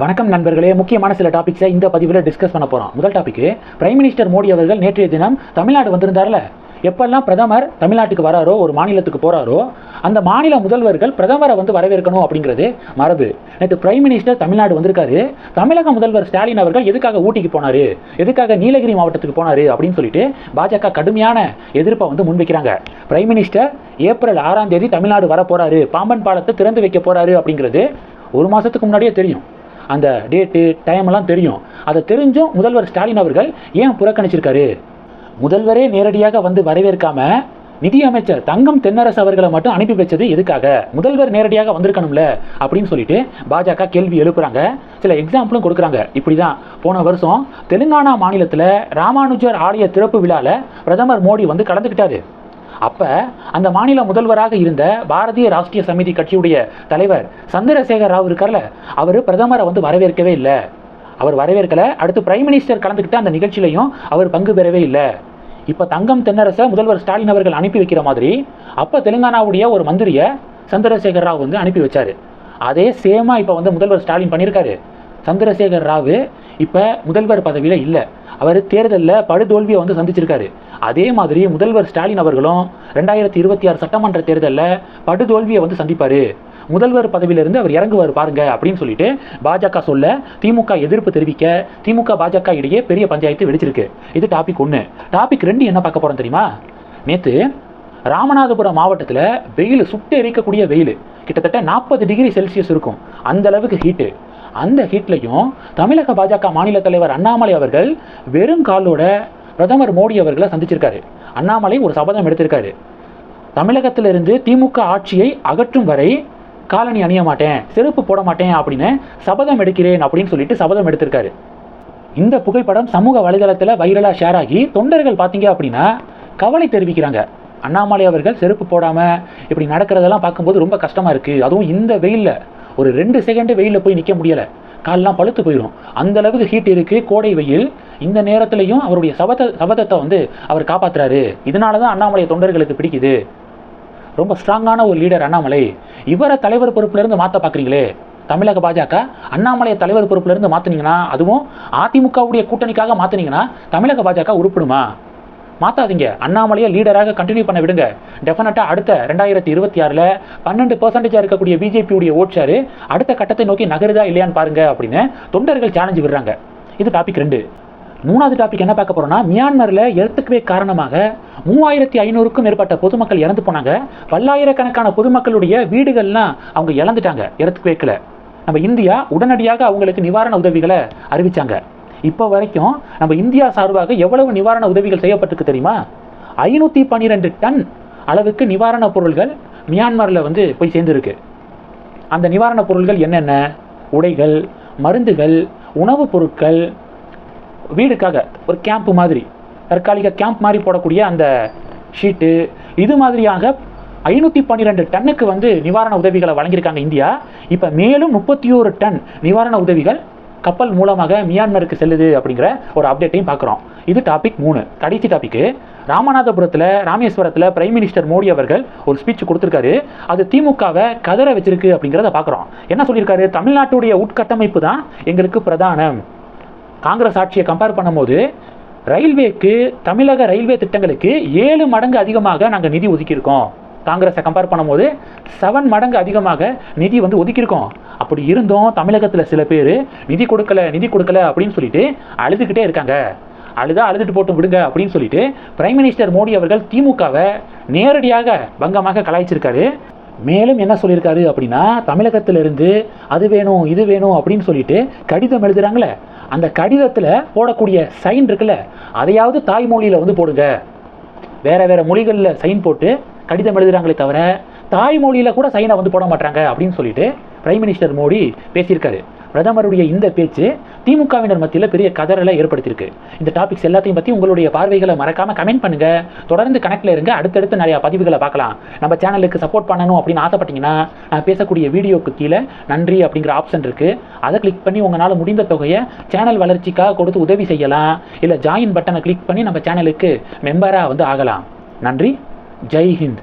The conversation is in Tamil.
வணக்கம் நண்பர்களே. முக்கியமான சில டாபிக்ஸை இந்த பதிவில் டிஸ்கஸ் பண்ண போகிறோம் முதல் டாபிக் பிரைம் மினிஸ்டர் மோடி அவர்கள் நேற்றைய தினம் தமிழ்நாடு வந்திருந்தார்ல. எப்பெல்லாம் பிரதமர் தமிழ்நாட்டுக்கு வராரோ ஒரு மாநிலத்துக்கு போகிறாரோ அந்த மாநில முதல்வர்கள் பிரதமரை வந்து வரவேற்கணும் அப்படிங்கிறது மரபு. நேற்று பிரைம் மினிஸ்டர் தமிழ்நாடு வந்திருக்காரு. தமிழக முதல்வர் ஸ்டாலின் அவர்கள் எதுக்காக ஊட்டிக்கு போனார்? எதுக்காக நீலகிரி மாவட்டத்துக்கு போனாரு? அப்படின்னு சொல்லிட்டு பாஜக கடுமையான எதிர்ப்பை வந்து முன்வைக்கிறாங்க. பிரைம் மினிஸ்டர் ஏப்ரல் ஆறாம் தேதி தமிழ்நாடு வர போறாரு பாம்பன் பாலத்தை திறந்து வைக்க போகிறாரு அப்படிங்கிறது ஒரு மாதத்துக்கு முன்னாடியே தெரியும். அந்த டேட்டு டைம் எல்லாம் தெரியும். அதை தெரிஞ்சும் முதல்வர் ஸ்டாலின் அவர்கள் ஏன் புறக்கணிச்சிருக்காரு? முதல்வரே நேரடியாக வந்து வரவேற்காம நிதி அமைச்சர் தங்கம் தென்னரசு அவர்களை மட்டும் அனுப்பி வச்சது எதுக்காக? முதல்வர் நேரடியாக வந்திருக்கணும்ல அப்படின்னு சொல்லிட்டு பாஜக கேள்வி எழுப்புறாங்க. சில எக்ஸாம்பிளும் கொடுக்குறாங்க. இப்படிதான். போன வருஷம் தெலுங்கானா மாநிலத்தில் ராமானுஜர் ஆலய திறப்பு விழாவில் பிரதமர் மோடி வந்து கலந்துக்கிட்டாரு. அப்போ அந்த மாநில முதல்வராக இருந்த பாரதிய ராஷ்டிரிய சமிதி கட்சியுடைய தலைவர் சந்திரசேகர் ராவ் இருக்கார்ல அவர் பிரதமரை வந்து வரவேற்கவே இல்லை. அவர் வரவேற்கலை. அடுத்து பிரைம் மினிஸ்டர் கலந்துக்கிட்ட அந்த நிகழ்ச்சியிலையும் அவர் பங்கு பெறவே இல்லை. இப்போ தங்கம் தென்னரசை முதல்வர் ஸ்டாலின் அவர்கள் அனுப்பி வைக்கிற மாதிரி அப்போ தெலுங்கானாவுடைய ஒரு மந்திரியை சந்திரசேகர் ராவ் வந்து அனுப்பி வச்சார். அதே சேமாக இப்போ வந்து முதல்வர் ஸ்டாலின் பண்ணியிருக்காரு சந்திரசேகர் ராவ் இப்போ முதல்வர் பதவியில் இல்லை. அவர் தேர்தலில் படுதோல்வியை வந்து சந்திச்சிருக்காரு. அதே மாதிரி முதல்வர் ஸ்டாலின் அவர்களும் ரெண்டாயிரத்தி இருபத்தி ஆறு சட்டமன்ற தேர்தலில் படுதோல்வியை வந்து சந்திப்பார். முதல்வர் பதவியிலிருந்து அவர் இறங்குவார் பாருங்க அப்படின்னு சொல்லிட்டு பாஜக சொல்ல திமுக எதிர்ப்பு தெரிவிக்க திமுக பாஜக இடையே பெரிய பஞ்சாயத்து வெடிச்சிருக்கு. இது டாபிக் ஒன்று டாபிக் ரெண்டு என்ன பார்க்க போறோம் தெரியுமா? நேற்று ராமநாதபுரம் மாவட்டத்தில் வெயில் சுட்டு எரிக்கக்கூடிய வெயில். கிட்டத்தட்ட நாற்பது டிகிரி செல்சியஸ் இருக்கும். அந்த அளவுக்கு ஹீட்டு அந்த ஹீட்லையும் தமிழக பாஜக மாநில தலைவர் அண்ணாமலை அவர்கள் வெறும் காலோட பிரதமர் மோடி அவர்களை சந்திச்சிருக்காரு. அண்ணாமலை ஒரு சபதம் எடுத்திருக்காரு. தமிழகத்திலிருந்து திமுக ஆட்சியை அகற்றும் வரை காலணி அணிய மாட்டேன் செருப்பு போட மாட்டேன் அப்படின்னு சபதம் எடுக்கிறேன் அப்படின்னு சொல்லிட்டு சபதம் எடுத்திருக்காரு. இந்த புகைப்படம் சமூக வலைதளத்தில் வைரலாக ஷேர் ஆகி தொண்டர்கள் பார்த்தீங்க அப்படின்னா கவலை தெரிவிக்கிறாங்க. அண்ணாமலை அவர்கள் செருப்பு போடாமல் இப்படி நடக்கிறதெல்லாம் பார்க்கும்போது ரொம்ப கஷ்டமாக இருக்குது அதுவும் இந்த வெயிலில். ஒரு ரெண்டு செகண்டு வெயிலில் போய் நிற்க முடியலை. கால்லாம் பழுத்து போயிடும் அந்த அளவுக்கு ஹீட் இருக்குது கோடை வெயில். இந்த நேரத்திலையும் அவருடைய சபத சபதத்தை வந்து அவர் காப்பாற்றுறாரு இதனால தான் அண்ணாமலை தொண்டர்களுக்கு பிடிக்குது. ரொம்ப ஸ்ட்ராங்கான ஒரு லீடர் அண்ணாமலை. இவரை தலைவர் பொறுப்புலேருந்து மாற்ற பார்க்குறீங்களே தமிழக பாஜக அண்ணாமலையை தலைவர் பொறுப்புலேருந்து மாற்றினீங்கன்னா அதுவும் அதிமுகவுடைய கூட்டணிக்காக மாற்றினீங்கன்னா தமிழக பாஜக உருப்பிடுமா? மாற்றாதீங்க அண்ணாமலையை லீடராக கண்டினியூ பண்ண விடுங்க. டெஃபினட்டாக அடுத்த ரெண்டாயிரத்தி இருபத்தி ஆறில் பன்னெண்டு பர்சன்டேஜாக இருக்கக்கூடிய பிஜேபியுடைய ஓட்சாரு அடுத்த கட்டத்தை நோக்கி நகருதா இல்லையான்னு பாருங்க அப்படின்னு தொண்டர்கள் சேலஞ்சு விடுறாங்க. இது டாபிக் ரெண்டு. மூணாவது டாபிக் என்ன பார்க்க போறோம்னா மியான்மரில் எர்த்துக்குவே காரணமாக மூவாயிரத்தி ஐநூறுக்கும் மேற்பட்ட பொதுமக்கள் இறந்து போனாங்க. பல்லாயிரக்கணக்கான பொதுமக்களுடைய வீடுகள்லாம் அவங்க இழந்துட்டாங்க எர்த்துக்குவேக்கில் நம்ம இந்தியா உடனடியாக அவங்களுக்கு நிவாரண உதவிகளை அறிவிச்சாங்க. இப்போ வரைக்கும் நம்ம இந்தியா சார்பாக எவ்வளவு நிவாரண உதவிகள் செய்யப்பட்டிருக்கு தெரியுமா? ஐநூற்றி பன்னிரெண்டு டன் அளவுக்கு நிவாரணப் பொருள்கள் மியான்மரில் வந்து போய் சேர்ந்துருக்கு. அந்த நிவாரணப் பொருள்கள் என்னென்ன? உடைகள் மருந்துகள் உணவுப் பொருட்கள் வீடுக்காக ஒரு கேம்ப் மாதிரி தற்காலிக கேம்ப் மாதிரி போடக்கூடிய அந்த ஷீட்டு இது மாதிரியாக ஐநூற்றி பன்னிரெண்டு டன்னுக்கு வந்து நிவாரண உதவிகளை வழங்கியிருக்காங்க இந்தியா. இப்போ மேலும் முப்பத்தி ஓரு டன் நிவாரண உதவிகள் கப்பல் மூலமாக மியான்மருக்கு செல்லுது அப்படிங்கிற ஒரு அப்டேட்டையும் பார்க்குறோம். இது டாபிக் மூணு. கடைசி டாபிக்கு ராமநாதபுரத்தில் ராமேஸ்வரத்தில் பிரைம் மினிஸ்டர் மோடி அவர்கள் ஒரு ஸ்பீச் கொடுத்துருக்காரு. அது திமுகவை கதற வச்சிருக்கு அப்படிங்கிறத பார்க்குறோம். என்ன சொல்லியிருக்காரு? தமிழ்நாட்டுடைய உட்கட்டமைப்பு தான் எங்களுக்கு பிரதானம். காங்கிரஸ் ஆட்சியை கம்பேர் பண்ணும்போது ரயில்வேக்கு தமிழக ரயில்வே திட்டங்களுக்கு ஏழு மடங்கு அதிகமாக நாங்கள் நிதி ஒதுக்கியிருக்கோம். காங்கிரஸை கம்பேர் பண்ணும்போது செவன் மடங்கு அதிகமாக நிதி வந்து ஒதுக்கியிருக்கோம். அப்படி இருந்தும் தமிழகத்தில் சில பேர். நிதி கொடுக்கல நிதி கொடுக்கல அப்படின்னு சொல்லிட்டு அழுதுகிட்டே இருக்காங்க. அழுதா அழுதுட்டு போட்டு விடுங்க அப்படின்னு சொல்லிட்டு பிரைம் மினிஸ்டர் மோடி அவர்கள் திமுகவை நேரடியாக பங்கமாக கலாய்ச்சிருக்காரு. மேலும் என்ன சொல்லியிருக்காரு அப்படின்னா தமிழகத்திலிருந்து அது வேணும் இது வேணும் அப்படின்னு சொல்லிட்டு கடிதம் எழுதுறாங்களே. அந்த கடிதத்தில் போடக்கூடிய சைன் இருக்குல்ல அதையாவது தாய்மொழியில் வந்து போடுங்க. வேறு வேறு மொழிகளில் சைன் போட்டு கடிதம் எழுதுகிறாங்களே தவிர தாய்மொழியில் கூட சைனை வந்து போட மாட்டாங்க அப்படின்னு சொல்லிட்டு பிரைம் மினிஸ்டர் மோடி பேசியிருக்காரு. பிரதமருடைய இந்த பேச்சு திமுகவினர் மத்தியில் பெரிய கதறலை ஏற்படுத்தியிருக்கு. இந்த டாபிக்ஸ் எல்லாத்தையும் பற்றி உங்களுடைய பார்வைகளை மறக்காமல் கமெண்ட் பண்ணுங்கள் தொடர்ந்து கனெக்டில் இருங்க. அடுத்தடுத்து நிறையா பதிவுகளை பார்க்கலாம். நம்ம சேனலுக்கு சப்போர்ட் பண்ணணும் அப்படின்னு ஆசைப்பட்டீங்கன்னா நான் பேசக்கூடிய வீடியோக்கு கீழே நன்றி அப்படிங்கிற ஆப்ஷன் இருக்குது அதை கிளிக் பண்ணி உங்களால் முடிந்த தொகையை சேனல் வளர்ச்சிக்காக கொடுத்து உதவி செய்யலாம். இல்லை ஜாயின் பட்டனை கிளிக் பண்ணி நம்ம சேனலுக்கு மெம்பராக வந்து ஆகலாம். நன்றி. ಜೈ ಹಿಂದ್